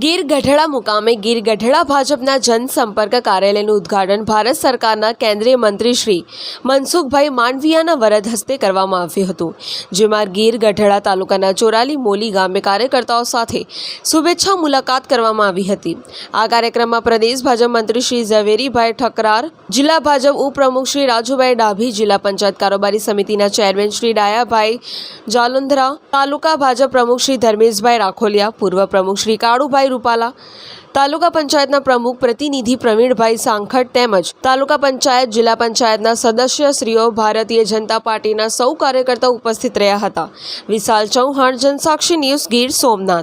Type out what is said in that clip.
ગીર ગઢડા મુકામે ગીર ગઢડા ભાજપના જનસંપર્ક કાર્યાલયનું ઉદ્ઘાટન ભારત સરકારના કેન્દ્રીય મંત્રી શ્રી મનસુખભાઈ માંડવિયાના વરદ હસ્તે કરવામાં આવ્યું હતું, જેમાં ગીર ગઢડા તાલુકાના ચોરાલી મોલી ગામે કાર્યકર્તાઓ સાથે શુભેચ્છા મુલાકાત કરવામાં આવી હતી. આ કાર્યક્રમમાં પ્રદેશ ભાજપ મંત્રી શ્રી ઝવેરીભાઈ ઠકરાર, જિલ્લા ભાજપ ઉપપ્રમુખ શ્રી રાજુભાઈ ડાભી, જિલ્લા પંચાયત કારોબારી સમિતિના ચેરમેન શ્રી ડાયાભાઈ જાલુંધરા, તાલુકા ભાજપ પ્રમુખ શ્રી ધર્મેશભાઈ રાખોલિયા, પૂર્વ પ્રમુખ શ્રી કાળુભાઈ રૂપાલા. તાલુકા પંચાયતના પ્રમુખ પ્રતિનિધિ પ્રવીણભાઈ સાંખટ તેમજ તાલુકા પંચાયત, જિલ્લા પંચાયતના સદસ્ય શ્રીઓ ભારતીય જનતા પાર્ટીના સૌ કાર્યકર્તાઓ ઉપસ્થિત રહ્યા હતા. વિશાલ ચૌહાણ, જનસાક્ષી ન્યૂઝ ગીર સોમનાથ.